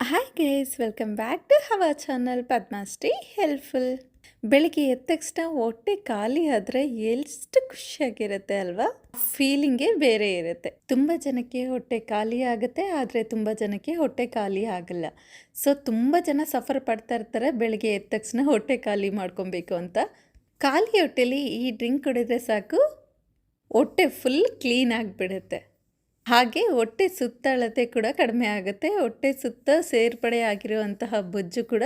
Hi guys welcome back to ಹವಾ channel Padmashree helpful ಬೆಳಿಗ್ಗೆ ಎದ್ದ ತಕ್ಷಣ ಹೊಟ್ಟೆ ಖಾಲಿ ಆದರೆ ಎಷ್ಟು ಖುಷಿಯಾಗಿರುತ್ತೆ ಅಲ್ವಾ? ಫೀಲಿಂಗೇ ಬೇರೆ ಇರುತ್ತೆ. ತುಂಬ ಜನಕ್ಕೆ ಹೊಟ್ಟೆ ಖಾಲಿ ಆಗುತ್ತೆ, ಆದರೆ ತುಂಬ ಜನಕ್ಕೆ ಹೊಟ್ಟೆ ಖಾಲಿ ಆಗಲ್ಲ. ಸೊ ತುಂಬ ಜನ ಸಫರ್ ಪಡ್ತಾ ಇರ್ತಾರೆ, ಬೆಳಿಗ್ಗೆ ಎದ್ದ ತಕ್ಷಣ ಹೊಟ್ಟೆ ಖಾಲಿ ಮಾಡ್ಕೊಬೇಕು ಅಂತ. ಖಾಲಿ ಹೊಟ್ಟೆಲಿ ಈ ಡ್ರಿಂಕ್ ಕುಡಿದ್ರೆ ಸಾಕು, ಹೊಟ್ಟೆ ಫುಲ್ ಕ್ಲೀನ್ ಆಗಿಬಿಡುತ್ತೆ. ಹಾಗೆ ಹೊಟ್ಟೆ ಸುತ್ತಳತೆ ಕೂಡ ಕಡಿಮೆ ಆಗುತ್ತೆ. ಹೊಟ್ಟೆ ಸುತ್ತ ಸೇರ್ಪಡೆ ಆಗಿರುವಂತಹ ಬೊಜ್ಜು ಕೂಡ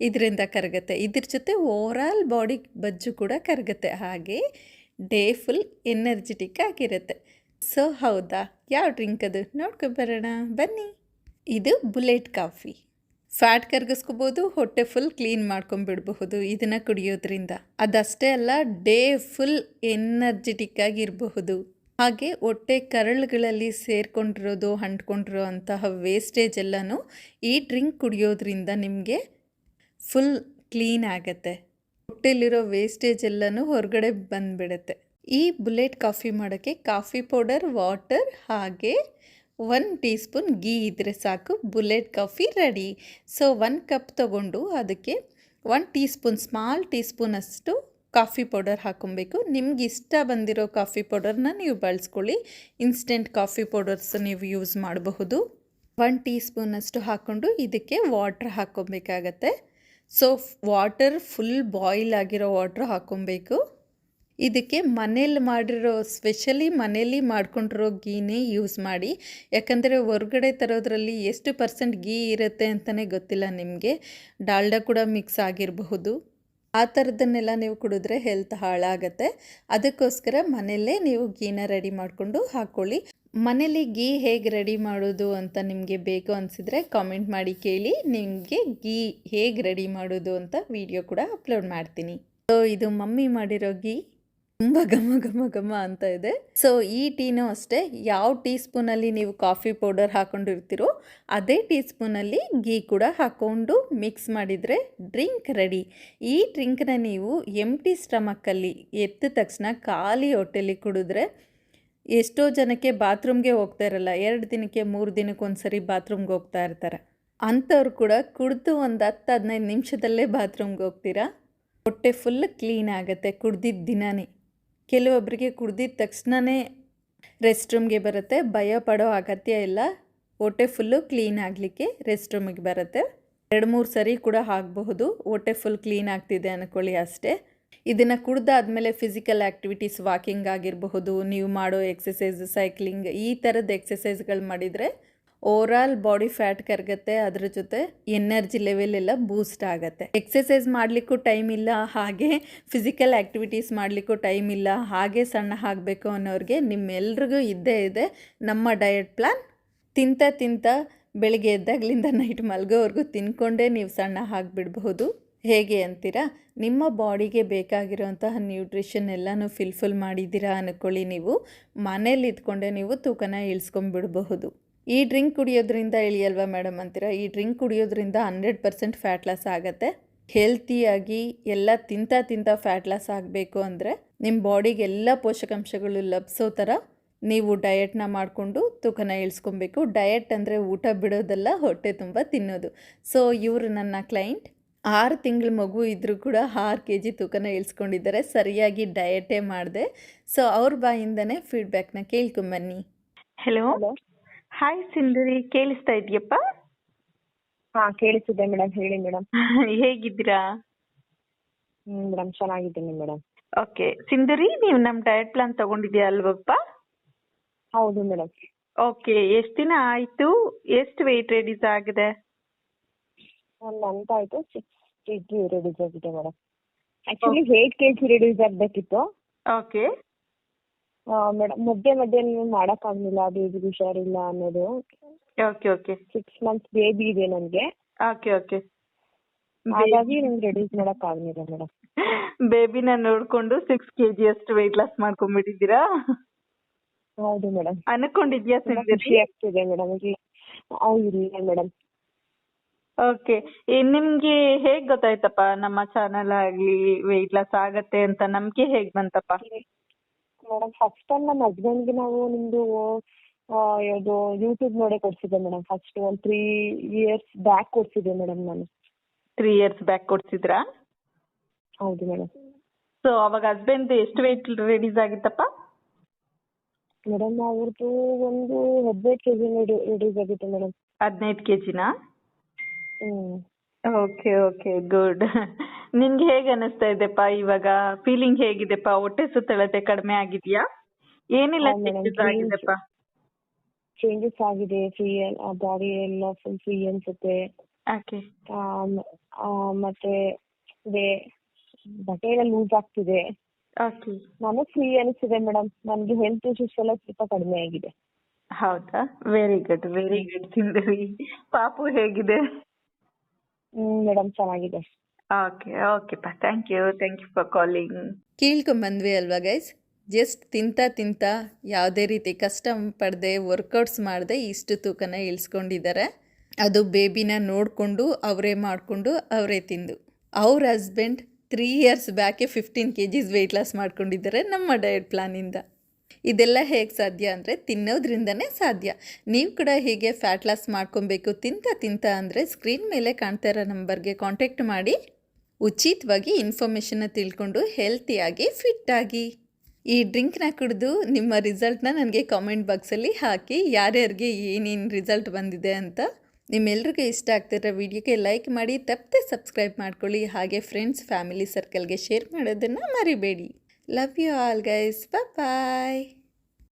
ಇದರಿಂದ ಕರಗುತ್ತೆ. ಇದ್ರ ಜೊತೆ ಓವರಾಲ್ ಬಾಡಿ ಬೊಜ್ಜು ಕೂಡ ಕರಗುತ್ತೆ. ಹಾಗೆ ಡೇ ಫುಲ್ ಎನರ್ಜೆಟಿಕ್ ಆಗಿರುತ್ತೆ. ಸೊ ಹೌದಾ? ಯಾವ ಡ್ರಿಂಕ್ ಅದು? ನೋಡ್ಕೊಬರೋಣ ಬನ್ನಿ. ಇದು ಬುಲೆಟ್ ಕಾಫಿ. ಫ್ಯಾಟ್ ಕರ್ಗಿಸ್ಕೋಬೋದು, ಹೊಟ್ಟೆ ಫುಲ್ ಕ್ಲೀನ್ ಮಾಡ್ಕೊಂಬಿಡಬಹುದು ಇದನ್ನು ಕುಡಿಯೋದ್ರಿಂದ. ಅದಷ್ಟೇ ಅಲ್ಲ ಡೇ ಫುಲ್ ಎನರ್ಜೆಟಿಕ್ ಆಗಿರಬಹುದು. ಹಾಗೆ ಹೊಟ್ಟೆ ಕರಳುಗಳಲ್ಲಿ ಸೇರಿಕೊಂಡಿರೋದು, ಅಂಟ್ಕೊಂಡಿರೋ ಅಂತಹ ವೇಸ್ಟೇಜ್ ಎಲ್ಲನೂ ಈ ಡ್ರಿಂಕ್ ಕುಡಿಯೋದ್ರಿಂದ ನಿಮಗೆ ಫುಲ್ ಕ್ಲೀನ್ ಆಗುತ್ತೆ. ಹೊಟ್ಟೆಲಿರೋ ವೇಸ್ಟೇಜ್ ಎಲ್ಲನೂ ಹೊರಗಡೆ ಬಂದುಬಿಡುತ್ತೆ. ಈ ಬುಲೆಟ್ ಕಾಫಿ ಮಾಡೋಕ್ಕೆ ಕಾಫಿ ಪೌಡರ್ ವಾಟರ್ ಹಾಗೆ ಒನ್ ಟೀ ಸ್ಪೂನ್ ಗೀ ಇದ್ದರೆ ಸಾಕು, bullet coffee ready so one cup ತಗೊಂಡು ಅದಕ್ಕೆ one teaspoon small tea ಸ್ಪೂನಷ್ಟು ಕಾಫಿ ಪೌಡರ್ ಹಾಕೊಬೇಕು. ನಿಮ್ಗೆ ಇಷ್ಟ ಬಂದಿರೋ ಕಾಫಿ ಪೌಡರ್ನ ನೀವು ಬಳಸ್ಕೊಳ್ಳಿ. ಇನ್ಸ್ಟೆಂಟ್ ಕಾಫಿ ಪೌಡರ್ಸ್ ನೀವು ಯೂಸ್ ಮಾಡಬಹುದು. ಒನ್ ಟೀ ಸ್ಪೂನಷ್ಟು ಹಾಕ್ಕೊಂಡು ಇದಕ್ಕೆ ವಾಟ್ರ್ ಹಾಕ್ಕೊಬೇಕಾಗತ್ತೆ ಸೊ, ವಾಟರ್ ಫುಲ್ ಬಾಯ್ಲ್ ಆಗಿರೋ ವಾಟ್ರ್ ಹಾಕ್ಕೊಬೇಕು ಇದಕ್ಕೆ ಮನೇಲಿ ಮಾಡಿರೋ, ಸ್ಪೆಷಲಿ ಮನೇಲಿ ಮಾಡ್ಕೊಂಡಿರೋ ಗೀನೇ ಯೂಸ್ ಮಾಡಿ. ಯಾಕಂದರೆ ಹೊರಗಡೆ ತರೋದ್ರಲ್ಲಿ ಎಷ್ಟು ಪರ್ಸೆಂಟ್ ಗೀ ಇರುತ್ತೆ ಅಂತಲೇ ಗೊತ್ತಿಲ್ಲ ನಿಮಗೆ. ಡಾಲ್ಡ ಕೂಡ ಮಿಕ್ಸ್ ಆಗಿರಬಹುದು. ಆ ಥರದನ್ನೆಲ್ಲ ನೀವು ಕುಡಿದ್ರೆ ಹೆಲ್ತ್ ಹಾಳಾಗತ್ತೆ. ಅದಕ್ಕೋಸ್ಕರ ಮನೆಯಲ್ಲೇ ನೀವು ಗೀನ ರೆಡಿ ಮಾಡಿಕೊಂಡು ಹಾಕ್ಕೊಳ್ಳಿ ಮನೇಲಿ ಗೀ ಹೇಗೆ ರೆಡಿ ಮಾಡೋದು ಅಂತ ನಿಮಗೆ ಬೇಕು ಅನಿಸಿದರೆ ಕಾಮೆಂಟ್ ಮಾಡಿ ಕೇಳಿ. ನಿಮಗೆ ಗೀ ಹೇಗೆ ರೆಡಿ ಮಾಡೋದು ಅಂತ ವಿಡಿಯೋ ಕೂಡ ಅಪ್ಲೋಡ್ ಮಾಡ್ತೀನಿ. ಸೊ ಇದು ಮಮ್ಮಿ ಮಾಡಿರೋ ಗೀ. ತುಂಬ ಘಮ ಘಮ ಘಮ ಅಂತ ಇದೆ. ಸೊ ಈ ಟೀನೂ ಅಷ್ಟೇ. ಯಾವ ಟೀ ಸ್ಪೂನಲ್ಲಿ ನೀವು ಕಾಫಿ ಪೌಡರ್ ಹಾಕೊಂಡಿರ್ತೀರೋ, ಅದೇ ಟೀ ಸ್ಪೂನಲ್ಲಿ ಗೀ ಕೂಡ ಹಾಕ್ಕೊಂಡು ಮಿಕ್ಸ್ ಮಾಡಿದರೆ ಡ್ರಿಂಕ್ ರೆಡಿ. ಈ ಡ್ರಿಂಕ್ನ ನೀವು ಎಂಟಿ ಸ್ಟಮಕ್ಕಲ್ಲಿ ಎತ್ತ ತಕ್ಷಣ ಖಾಲಿ ಹೊಟ್ಟೆಲಿ ಕುಡಿದ್ರೆ ಎಷ್ಟೋ ಜನಕ್ಕೆ ಬಾತ್ರೂಮ್ಗೆ ಹೋಗ್ತಾ ಇರಲ್ಲ. ಎರಡು ದಿನಕ್ಕೆ, ಮೂರು ದಿನಕ್ಕೆ ಒಂದ್ಸರಿ ಬಾತ್ರೂಮ್ಗೆ ಹೋಗ್ತಾ ಇರ್ತಾರೆ. ಅಂಥವ್ರು ಕೂಡ ಕುಡಿದು ಒಂದು ಹತ್ತು, ಹದಿನೈದು ನಿಮಿಷದಲ್ಲೇ ಬಾತ್ರೂಮ್ಗೆ ಹೋಗ್ತೀರಾ? ಹೊಟ್ಟೆ ಫುಲ್ ಕ್ಲೀನ್ ಆಗುತ್ತೆ ಕುಡ್ದಿದ್ದ ದಿನವೇ ಕೆಲವೊಬ್ಬರಿಗೆ ಕುಡ್ದಿದ ತಕ್ಷಣವೇ ರೆಸ್ಟ್ ರೂಮ್ಗೆ ಬರುತ್ತೆ. ಭಯ ಪಡೋ ಅಗತ್ಯ ಇಲ್ಲ. ಹೊಟ್ಟೆ ಫುಲ್ಲು ಕ್ಲೀನ್ ಆಗಲಿಕ್ಕೆ ರೆಸ್ಟ್ ರೂಮಿಗೆ ಬರುತ್ತೆ. ಎರಡು ಮೂರು ಸರಿ ಕೂಡ ಆಗಬಹುದು. ಹೊಟ್ಟೆ ಫುಲ್ ಕ್ಲೀನ್ ಆಗ್ತಿದೆ ಅಂದ್ಕೊಳ್ಳಿ ಅಷ್ಟೇ. ಇದನ್ನು ಕುಡ್ದಾದ್ಮೇಲೆ ಫಿಸಿಕಲ್ ಆ್ಯಕ್ಟಿವಿಟೀಸ್ ವಾಕಿಂಗ್ ಆಗಿರಬಹುದು, ನೀವು ಮಾಡೋ ಎಕ್ಸಸೈಸ್ ಸೈಕ್ಲಿಂಗ್ ಈ ಥರದ ಎಕ್ಸಸೈಸ್ಗಳು ಮಾಡಿದರೆ ಓವರಾಲ್ ಬಾಡಿ ಫ್ಯಾಟ್ ಕರಗತ್ತೆ, ಅದ್ರ ಜೊತೆ ಎನರ್ಜಿ ಲೆವೆಲ್ ಎಲ್ಲ ಬೂಸ್ಟ್ ಆಗುತ್ತೆ. ಎಕ್ಸಸೈಸ್ ಮಾಡಲಿಕ್ಕೂ ಟೈಮ್ ಇಲ್ಲ, ಹಾಗೆ ಫಿಸಿಕಲ್ ಆ್ಯಕ್ಟಿವಿಟೀಸ್ ಮಾಡಲಿಕ್ಕೂ ಟೈಮ್ ಇಲ್ಲ, ಹಾಗೆ ಸಣ್ಣ ಆಗಬೇಕು ಅನ್ನೋರಿಗೆ ನಿಮ್ಮೆಲ್ರಿಗೂ ಇದ್ದೇ ಇದೆ ನಮ್ಮ ಡಯಟ್ ಪ್ಲಾನ್ ತಿಂತ ತಿಂತ ಬೆಳಿಗ್ಗೆ ಎದ್ದಾಗ್ಲಿಂದ ನೈಟ್ ಮಲಗೋವರೆಗೂ ತಿನ್ಕೊಂಡೇ ನೀವು ಸಣ್ಣ ಆಗಿಬಿಡಬಹುದು. ಹೇಗೆ ಅಂತೀರಾ? ನಿಮ್ಮ ಬಾಡಿಗೆ ಬೇಕಾಗಿರೋಂತಹ ನ್ಯೂಟ್ರಿಷನ್ ಎಲ್ಲನೂ ಫಿಲ್ಫುಲ್ ಮಾಡಿದ್ದೀರಾ ಅಂದ್ಕೊಳ್ಳಿ ನೀವು. ಮನೇಲಿ ಇದ್ಕೊಂಡೆ ನೀವು ತೂಕನ ಇಳಿಸ್ಕೊಂಬಿಡಬಹುದು ಈ ಡ್ರಿಂಕ್ ಕುಡಿಯೋದ್ರಿಂದ ಇಳಿಯಲ್ವಾ ಮೇಡಮ್ ಅಂತೀರಾ? ಈ ಡ್ರಿಂಕ್ ಕುಡಿಯೋದ್ರಿಂದ ಹಂಡ್ರೆಡ್ ಪರ್ಸೆಂಟ್ ಫ್ಯಾಟ್ ಲಾಸ್ ಆಗುತ್ತೆ. ಹೆಲ್ತಿಯಾಗಿ ಎಲ್ಲ ತಿಂತ ತಿಂತ ಫ್ಯಾಟ್ ಲಾಸ್ ಆಗಬೇಕು ಅಂದರೆ ನಿಮ್ಮ ಬಾಡಿಗೆ ಎಲ್ಲ ಪೋಷಕಾಂಶಗಳು ಲಭಿಸೋ ಥರ ನೀವು ಡಯಟ್ನ ಮಾಡಿಕೊಂಡು ತೂಕನ ಇಳಿಸ್ಕೊಬೇಕು. ಡಯಟ್ ಅಂದರೆ ಊಟ ಬಿಡೋದಲ್ಲ ಹೊಟ್ಟೆ ತುಂಬ ತಿನ್ನೋದು. ಸೊ ಇವರು ನನ್ನ ಕ್ಲೈಂಟ್ ಆರು ತಿಂಗಳ ಮಗು ಇದ್ದರೂ ಕೂಡ ಆರು ಕೆ ಜಿ ತೂಕನ ಇಳಿಸ್ಕೊಂಡಿದ್ದಾರೆ. ಸರಿಯಾಗಿ ಡಯಟೇ ಮಾಡಿದೆ. ಸೊ ಅವ್ರ ಬಾಯಿಂದನೇ ಫೀಡ್ಬ್ಯಾಕ್ನ ಕೇಳ್ಕೊಂಬನ್ನಿ ಹಲೋ ಹಲೋ ಹಾಯ್ ಸಿಂಧುರಿ ಕೇಳಿಸ್ತಾ ಇದೆಯಪ್ಪ? ಹಾ ಕೇಳಿಸ್ತಿದೆ ಮೇಡಮ್ ಹೇಳಿ ಮೇಡಮ್ ಹೇಗಿದ್ದೀರಾ? ಹ್ಮ್ ಮೇಡಮ್ ಚೆನ್ನಾಗಿದ್ದೀನಿ ಮೇಡಮ್ ಓಕೆ ಸಿಂಧುರಿ ನೀವು ನಮ್ ಡಯಟ್ ಪ್ಲಾನ್ ತಗೊಂಡಿದ್ಯಾ ಅಲ್ವಪ್ಪ? ಹೌದು ಮೇಡಮ್ ಓಕೆ ಎಷ್ಟು ದಿನ ಆಯ್ತು? ಎಷ್ಟು ವೆಯ್ಟ್ ರೆಡ್ಯೂಸ್ ಆಗಿದೆ? ಒಂದು ಮಂತ್ ಆಯ್ತು. ಸಿಕ್ಸ್ ರೆಡ್ಯೂಸ್ ಆಗಿದೆ madam actually eight K G reduce ಆಗಬೇಕಿತ್ತು. ಓಕೆ ಮೇಡಮ್ ಮಧ್ಯೆ ಮಧ್ಯೆ ನೀವು ಅದು ಇದು ಹುಷಾರಿಲ್ಲ ಅನ್ನೋದು. Okay okay six months baby ಇದೆ ನನಗೆ. ಓಕೆ ಓಕೆ ಹಾಗಾಗಿ ನಂಗೆ ರೆಡ್ಯೂಸ್ ಆಗಲಿಲ್ಲ ಮೇಡಮ್ ಬೇಬಿನ ನೋಡ್ಕೊಂಡು ಸಿಕ್ಸ್ ಕೆ ಜಿ ಅಷ್ಟು ವೆಯ್ಟ್ ಲಾಸ್ ಮಾಡ್ಕೊಂಡ್ಬಿಟ್ಟಿದ್ದೀರಾ? ಹೌದು ಮೇಡಮ್ ಅನ್ಕೊಂಡಿದ್ಯಾ ಖುಷಿ ಆಗ್ತಿದೆ ಮೇಡಮ್ ಹೌದು ಇಲ್ಲ ಮೇಡಮ್ ಓಕೆ ನಿಮ್ಗೆ ಹೇಗ್ ಗೊತ್ತಾಯ್ತಪ್ಪ? ನಮ್ಮ ಚಾನಲ್ ಆಗ್ಲಿ ವೆಯ್ಟ್ ಲಾಸ್ ಆಗತ್ತೆ ಅಂತ ನಂಬಿಕೆ ಹೇಗ್ ಬಂತಪ್ಪ? ಮೇಡಮ್ ಫಸ್ಟ್ ಟೈಮ್ ನಮ್ಮ ಹಸ್ಬೆಂಡ್ಗೆ ನಾವು ನಿಮ್ಮದು ಇದು ಯೂಟ್ಯೂಬ್ ನೋಡೇ ಕೊಡ್ಸಿದ್ದೆ ಮೇಡಮ್ ಫಸ್ಟ್ ಒಂದು ತ್ರೀ ಇಯರ್ಸ್ ಬ್ಯಾಕ್ ಕೊಡ್ಸಿದ್ದೆ ಮೇಡಮ್ ನಾನು. ತ್ರೀ ಇಯರ್ಸ್ ಬ್ಯಾಕ್ ಕೊಡ್ಸಿದ್ರಾ? ಹೌದು ಮೇಡಮ್ ಸೊ ಅವಾಗ ಹಸ್ಬೆಂಡ್ ಎಷ್ಟು ವೆಯ್ಟ್ ರೆಡೀಸ್ ಆಗಿತ್ತಪ್ಪ? ಮೇಡಮ್ ಅವ್ರದ್ದು ಒಂದು ಹದಿನೈದು ಕೆ ಜಿ ರೆಡ್ಯೂಸ್ ಆಗಿತ್ತು ಮೇಡಮ್ ಹದಿನೈದು ಕೆ ಜಿನಾ ಹ್ಞೂ ಓಕೆ ಓಕೆ ಗುಡ್ ನಿನ್ಗೆ ಹೇಗ್ ಅನಿಸ್ತಾ ಇದೆಪ್ಪ ಇವಾಗ? ಫೀಲಿಂಗ್ ಹೇಗಿದೆಪ್ಪ? ಹೊಟ್ಟೆ ಸುತ್ತಳತೆ ಕಡಿಮೆ ಆಗಿದ್ಯಾ? ಏನೆಲ್ಲ changes ಆಗಿದೆಪ್ಪ. ಚೇಂಜಸ್ ಆಗಿದೆ ಫ್ರೀ ಬಾಡಿ ಎಲ್ಲ ಫುಲ್ ಫ್ರೀ ಅನ್ಸುತ್ತೆ. ಮತ್ತೆ ಇದೆ ಬಟ್ಟೆ ಎಲ್ಲ ಲೂಸ್ ಆಗ್ತಿದೆ. ನಾನು ನನಗೆ ಫ್ರೀ ಅನಿಸ್ತಿದೆ ಮೇಡಮ್ ನನಗೆ ಹೆಲ್ತ್ ಇಶ್ಯೂಸ್ ಎಲ್ಲ ಸ್ವಲ್ಪ ಕಡಿಮೆ ಆಗಿದೆ. ಹೌದಾ? ವೆರಿ ಗುಡ್ ವೆರಿ ಗುಡ್ ಸಿಂಧುವಿ ಪಾಪು ಹೇಗಿದೆ? ಹ್ಮ್ ಮೇಡಮ್ ಚೆನ್ನಾಗಿದೆ. ಓಕೆ ಪಾ thank you thank you for calling ಕೇಳ್ಕೊಂಬಂದ್ವಿ ಅಲ್ವಾ ಗೈಸ್ ಜಸ್ಟ್ ತಿಂತಾ ತಿಂತಾ ಯಾವುದೇ ರೀತಿ ಕಷ್ಟ ಪಡದೆ ವರ್ಕೌಟ್ಸ್ ಮಾಡದೆ ಇಷ್ಟು ತೂಕನ ಇಳಿಸ್ಕೊಂಡಿದ್ದಾರೆ. ಅದು ಬೇಬಿನ ನೋಡಿಕೊಂಡು ಅವರೇ ಮಾಡಿಕೊಂಡು ಅವರೇ ತಿಂದು. ಅವ್ರ husband three years ಬ್ಯಾಕೆ fifteen K Gs weight loss ಮಾಡ್ಕೊಂಡಿದ್ದಾರೆ ನಮ್ಮ ಡಯಟ್ ಪ್ಲಾನಿಂದ ಇದೆಲ್ಲ ಹೇಗೆ ಸಾಧ್ಯ ಅಂದರೆ ತಿನ್ನೋದ್ರಿಂದನೇ ಸಾಧ್ಯ. ನೀವು ಕೂಡ ಹೀಗೆ ಫ್ಯಾಟ್ ಲಾಸ್ ಮಾಡ್ಕೊಬೇಕು, ತಿಂತ ತಿಂತ ಅಂದರೆ ಸ್ಕ್ರೀನ್ ಮೇಲೆ ಕಾಣ್ತಾ ಇರೋ ನಂಬರ್ಗೆ ಕಾಂಟ್ಯಾಕ್ಟ್ ಮಾಡಿ. ಉಚಿತವಾಗಿ ಇನ್ಫಾರ್ಮೇಷನ್ನ ತಿಳ್ಕೊಂಡು ಹೆಲ್ತಿಯಾಗಿ ಫಿಟ್ ಆಗಿ. ಈ ಡ್ರಿಂಕ್ನ ಕುಡಿದು ನಿಮ್ಮ ರಿಸಲ್ಟ್ನ ನನಗೆ ಕಾಮೆಂಟ್ ಬಾಕ್ಸಲ್ಲಿ ಹಾಕಿ, ಯಾರ್ಯಾರಿಗೆ ಏನೇನು ರಿಸಲ್ಟ್ ಬಂದಿದೆ ಅಂತ ನಿಮ್ಮೆಲ್ರಿಗೂ ಇಷ್ಟ ಆಗ್ತಿರೋ ವಿಡಿಯೋಗೆ ಲೈಕ್ ಮಾಡಿ, ತಪ್ಪದೆ ಸಬ್ಸ್ಕ್ರೈಬ್ ಮಾಡ್ಕೊಳ್ಳಿ. ಹಾಗೆ ಫ್ರೆಂಡ್ಸ್ ಫ್ಯಾಮಿಲಿ ಸರ್ಕಲ್ಗೆ ಶೇರ್ ಮಾಡೋದನ್ನು ಮರಿಬೇಡಿ. Love you all guys bye